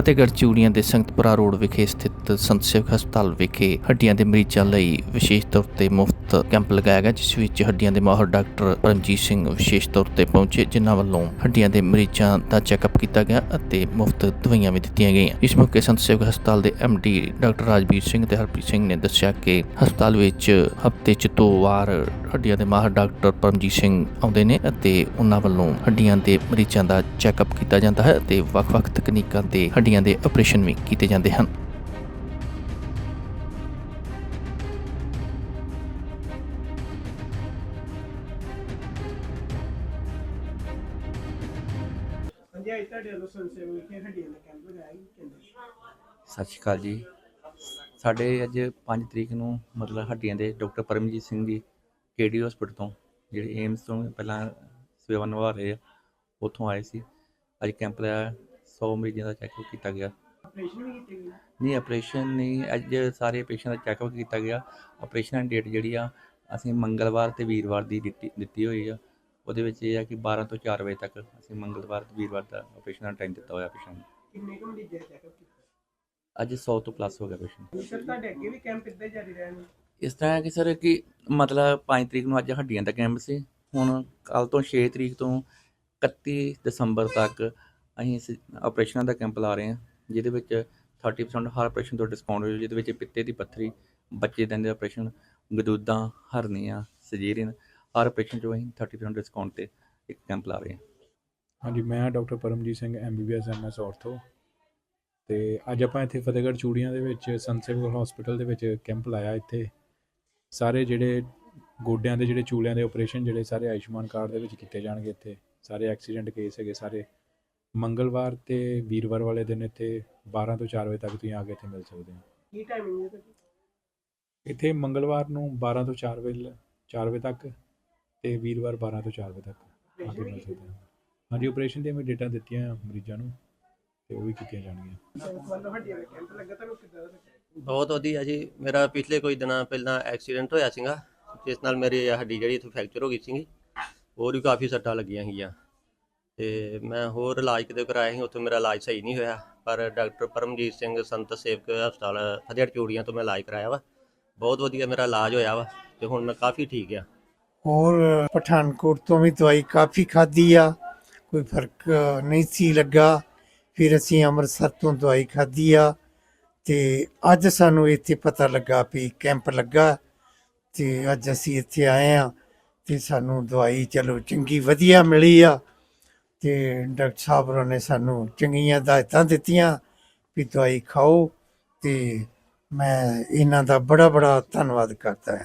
ਫਤਿਹਗੜ੍ਹ ਚੂੜੀਆਂ ਦੇ ਸੰਗਤਪੁਰਾ ਰੋਡ ਵਿਖੇ ਸਥਿਤ ਸੰਤ ਸੇਵਕ ਹਸਪਤਾਲ ਵਿਖੇ ਹੱਡੀਆਂ ਦੇ ਮਰੀਜ਼ਾਂ ਲਈ ਵਿਸ਼ੇਸ਼ ਤੌਰ ਤੇ ਮੁਫਤ ਕੈਂਪ ਲਗਾਇਆ ਗਿਆ, ਜਿਸ ਵਿੱਚ ਹੱਡੀਆਂ ਦੇ ਮਾਹਰ ਡਾਕਟਰ ਪਰਮਜੀਤ ਸਿੰਘ ਵਿਸ਼ੇਸ਼ ਤੌਰ ਤੇ ਪਹੁੰਚੇ, ਜਿਨ੍ਹਾਂ ਵੱਲੋਂ ਹੱਡੀਆਂ ਦੇ ਮਰੀਜ਼ਾਂ ਦਾ ਚੈੱਕਅਪ ਕੀਤਾ ਗਿਆ ਅਤੇ ਮੁਫਤ ਦਵਾਈਆਂ ਵੀ ਦਿੱਤੀਆਂ ਗਈਆਂ। ਇਸ ਮੌਕੇ ਸੰਤ ਸੇਵਕ ਹਸਪਤਾਲ ਦੇ ਡੀ ਡਾਕਟਰ ਰਾਜਵੀਰ ਸਿੰਘ ਤੇ ਹਰਪ੍ਰੀਤ ਸਿੰਘ ਨੇ ਦੱਸਿਆ ਕਿ ਹਸਪਤਾਲ ਵਿੱਚ ਹਫ਼ਤੇ 'ਚ ਦੋ ਵਾਰ ਹੱਡੀਆਂ ਦੇ ਮਾਹਰ ਡਾਕਟਰ ਪਰਮਜੀਤ ਸਿੰਘ ਆਉਂਦੇ ਨੇ ਅਤੇ ਉਹਨਾਂ ਵੱਲੋਂ ਹੱਡੀਆਂ ਦੇ ਮਰੀਜ਼ਾਂ ਦਾ ਚੈੱਕਅਪ ਕੀਤਾ ਜਾਂਦਾ ਹੈ ਅਤੇ ਵੱਖ-ਵੱਖ ਤਕਨੀਕਾਂ ਤੇ ਹੱਡੀਆਂ ਦੇ ਆਪਰੇਸ਼ਨ ਵੀ ਕੀਤੇ ਜਾਂਦੇ ਹਨ। ਹਾਂਜੀ ਅੱਜ ਤੁਹਾਡੇ ਵੱਲੋਂ ਸੰਸੇਵ ਵਿਖੇ ਹੱਡੀਆਂ ਦਾ ਕੈਂਪ ਲਗਾਇਆ ਗਿਆ ਕਹਿੰਦੇ ਸਤਿ ਸ਼੍ਰੀ ਅਕਾਲ ਜੀ। ਸਾਡੇ ਅੱਜ 5 ਤਰੀਕ ਨੂੰ ਮਤਲਬ ਹੱਡੀਆਂ ਦੇ ਡਾਕਟਰ ਪਰਮਜੀਤ ਸਿੰਘ ਜੀ ਕੇਡੀ ਹਸਪੀਟਲ ਤੋਂ ਜਿਹੜੇ ਏਮਸ ਤੋਂ ਪਹਿਲਾਂ ਸੇਵਾ ਨਿਭਾ ਰਹੇ ਆ ਉੱਥੋਂ ਆਏ ਸੀ। ਅੱਜ ਕੈਂਪ ਲਾਇਆ 100 ਮਰੀਜ਼ਾਂ ਦਾ ਚੈੱਕਅਪ ਕੀਤਾ ਗਿਆ। ਆਪਰੇਸ਼ਨ ਵੀ ਕੀਤੇ ਗਏ? ਨਹੀਂ ਆਪਰੇਸ਼ਨ ਨਹੀਂ ਅੱਜ ਸਾਰੇ ਪੇਸ਼ੈਂਟ ਦਾ ਚੈੱਕਅਪ ਕੀਤਾ ਗਿਆ। ਆਪਰੇਸ਼ਨ ਦੀ ਡੇਟ ਜਿਹੜੀ ਆ ਅਸੀਂ ਮੰਗਲਵਾਰ ਤੇ ਵੀਰਵਾਰ ਦੀ ਦਿੱਤੀ ਦਿੱਤੀ ਹੋਈ ਆ। ਉਹਦੇ ਵਿੱਚ ਇਹ ਆ ਕਿ 12 ਤੋਂ 4 ਵਜੇ ਤੱਕ ਅਸੀਂ ਮੰਗਲਵਾਰ ਤੇ ਵੀਰਵਾਰ ਦਾ ਆਪਰੇਸ਼ਨ ਦਾ ਟਾਈਮ ਦਿੱਤਾ ਹੋਇਆ ਪੇਸ਼ੈਂਟ ਨੂੰ। ਕਿੰਨੇ ਕੁ ਮਰੀਜ਼ਾਂ ਦਾ ਚੈੱਕਅਪ ਕੀਤਾ? ਅੱਜ 100 ਤੋਂ ਪਲੱਸ ਹੋ ਗਿਆ ਪੇਸ਼ੈਂਟ ਸਰ ਤੁਹਾਡੇ ਅੱਗੇ ਵੀ ਕੈਂਪ ਇੱਦਾਂ ਜਾਰੀ ਰਹਿਣ ਇਸ ਤਰ੍ਹਾਂ ਹੈ ਕਿ ਸਰ ਕਿ ਮਤਲਬ 5 ਤਰੀਕ ਨੂੰ ਅੱਜ ਹੱਡੀਆਂ ਦਾ ਕੈਂਪ ਸੀ। ਹੁਣ ਕੱਲ ਤੋਂ 6 ਤਰੀਕ ਤੋਂ 31 ਦਸੰਬਰ ਤੱਕ ਅਸੀਂ ਇਸ ਆਪਰੇਸ਼ਨਾਂ ਦਾ ਕੈਂਪ ਲਾ ਰਹੇ ਹਾਂ, ਜਿਹਦੇ ਵਿੱਚ 30% ਹਰ ਆਪਰੇਸ਼ਨ ਤੋਂ ਡਿਸਕਾਊਂਟ ਹੋਵੇ ਜਿਹਦੇ ਵਿੱਚ ਪਿੱਤੇ ਦੀ ਪੱਥਰੀ, ਬੱਚੇ ਦੰਦ ਦੇ ਆਪਰੇਸ਼ਨ, ਗਦੂਦਾਂ, ਹਰਨੀਆਂ, ਸਜੀਰੀਅਨ, ਹਰ ਆਪਰੇਸ਼ਨ ਚੋਂ ਅਸੀਂ 30% ਡਿਸਕਾਊਂਟ ਤੇ ਇੱਕ ਕੈਂਪ ਲਾ ਰਹੇ ਹਾਂ। ਹਾਂਜੀ, ਮੈਂ doctor Paramjit Singh MBBS MS ortho ਤੇ ਅੱਜ ਆਪਾਂ ਇੱਥੇ ਫਤਿਹਗੜ੍ਹ ਚੂੜੀਆਂ ਦੇ ਵਿੱਚ ਸੰਤ ਸੇਵਕ ਹਸਪੀਟਲ ਦੇ ਵਿੱਚ ਕੈਂਪ ਲਾਇਆ ਇੱਥੇ। ਸਾਰੇ ਜਿਹੜੇ ਗੋਡਿਆਂ ਦੇ, ਜਿਹੜੇ ਚੂਲਿਆਂ ਦੇ ਆਪਰੇਸ਼ਨ ਜਿਹੜੇ ਸਾਰੇ ਆਯੁਸ਼ਮਾਨ ਕਾਰਡ ਦੇ ਵਿੱਚ ਕੀਤੇ ਜਾਣਗੇ ਇੱਥੇ। ਸਾਰੇ ਐਕਸੀਡੈਂਟ ਕੇਸ ਹੈਗੇ ਸਾਰੇ। ਮੰਗਲਵਾਰ ਤੇ ਵੀਰਵਾਰ ਵਾਲੇ ਦਿਨ ਇੱਥੇ 12 ਤੋਂ 4 ਵਜੇ ਤੱਕ ਤੁਸੀਂ ਆ ਕੇ ਇੱਥੇ ਮਿਲ ਸਕਦੇ ਹੋ। ਕੀ ਟਾਈਮਿੰਗ ਹੈ ਤੁਹਾਡੀ ਇੱਥੇ ਮੰਗਲਵਾਰ ਨੂੰ 12 ਤੋਂ 4 ਵਜੇ 4 ਵਜੇ ਤੱਕ ਤੇ ਵੀਰਵਾਰ 12 ਤੋਂ 4 ਵਜੇ ਤੱਕ ਆ ਕੇ ਮਿਲ ਸਕਦੇ ਹੋ। ਹਾਂਜੀ ਆਪਰੇਸ਼ਨ ਦੀਆਂ ਵੀ ਡੇਟਾ ਦਿੱਤੀਆਂ ਮਰੀਜ਼ਾਂ ਨੂੰ ਤੇ ਉਹ ਵੀ ਕੀਤੀਆਂ ਜਾਣਗੀਆਂ। ਬਹੁਤ ਵਧੀਆ ਜੀ। ਮੇਰਾ ਪਿਛਲੇ ਕੋਈ ਦਿਨਾਂ ਪਹਿਲਾਂ ਐਕਸੀਡੈਂਟ ਹੋਇਆ ਸੀਗਾ ਜਿਸ ਨਾਲ ਮੇਰੀ ਹੱਡੀ ਜਿਹੜੀ ਇੱਥੋਂ ਫ੍ਰੈਕਚਰ ਹੋ ਗਈ ਸੀਗੀ ਹੋਰ ਵੀ ਕਾਫੀ ਸੱਟਾਂ ਲੱਗੀਆਂ ਸੀਗੀਆਂ। ਤੇ ਮੈਂ ਹੋਰ ਇਲਾਜ ਕਿਤੇ ਕਰਾਇਆ ਸੀ, ਉੱਥੇ ਮੇਰਾ ਇਲਾਜ ਸਹੀ ਨਹੀਂ ਹੋਇਆ। ਪਰ ਡਾਕਟਰ ਪਰਮਜੀਤ ਸਿੰਘ, ਸੰਤ ਸੇਵਕ ਹਸਪਤਾਲ ਫਤਿਹਗੜ੍ਹ ਚੂੜੀਆਂ ਤੋਂ ਮੈਂ ਇਲਾਜ ਕਰਾਇਆ ਵਾ। ਬਹੁਤ ਵਧੀਆ ਮੇਰਾ ਇਲਾਜ ਹੋਇਆ ਵਾ ਤੇ ਹੁਣ ਮੈਂ ਕਾਫੀ ਠੀਕ ਆ। ਹੋਰ, ਪਠਾਨਕੋਟ ਤੋਂ ਵੀ ਦਵਾਈ ਕਾਫੀ ਖਾਧੀ ਆ। ਕੋਈ ਫ਼ਰਕ ਨਹੀਂ ਸੀ ਲੱਗਾ। ਫਿਰ ਅਸੀਂ ਅੰਮ੍ਰਿਤਸਰ ਤੋਂ ਦਵਾਈ ਖਾਧੀ ਆ ਤੇ ਅੱਜ ਸਾਨੂੰ ਇੱਥੇ ਪਤਾ ਲੱਗਾ ਵੀ ਕੈਂਪ ਲੱਗਾ ਤੇ ਅੱਜ ਅਸੀਂ ਇੱਥੇ ਆਏ ਆ ਤੇ ਸਾਨੂੰ ਦਵਾਈ ਚਲੋ ਚੰਗੀ ਵਧੀਆ ਮਿਲੀ ਆ। ਤੇ ਡਾਕਟਰ ਸਾਹਿਬ ਹੋਰਾਂ ਨੇ ਸਾਨੂੰ ਚੰਗੀਆਂ ਹਦਾਇਤਾਂ ਦਿੱਤੀਆਂ ਵੀ ਦਵਾਈ ਖਾਓ ਤੇ ਮੈਂ ਇਹਨਾਂ ਦਾ ਬੜਾ ਬੜਾ ਧੰਨਵਾਦ ਕਰਦਾ ਹਾਂ।